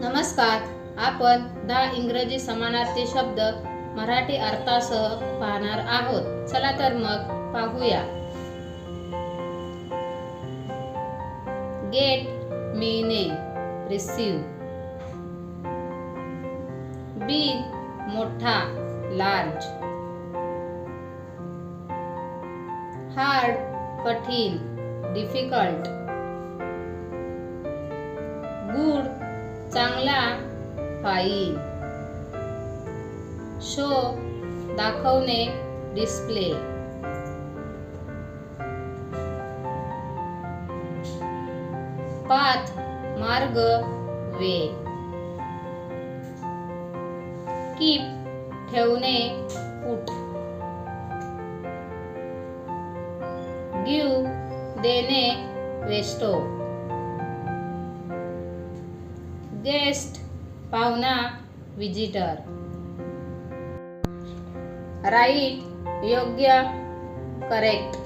नमस्कार. आपण दहा इंग्रजी समानार्थी शब्द मराठी अर्थासह पाहणार आहोत. चला तर मग पाहूया. गेट मिळणे रिसीव बिग मोठा. लार्ज हार्ड कठीण. डिफिकल्ट चांगला फाईल. शो दाखवणे डिस्प्ले. पाथ मार्ग वे. कीप ठेवणे उठ. गिव देणे वेस्टो गेस्ट पाहुणा विजिटर. राईट योग्य करेक्ट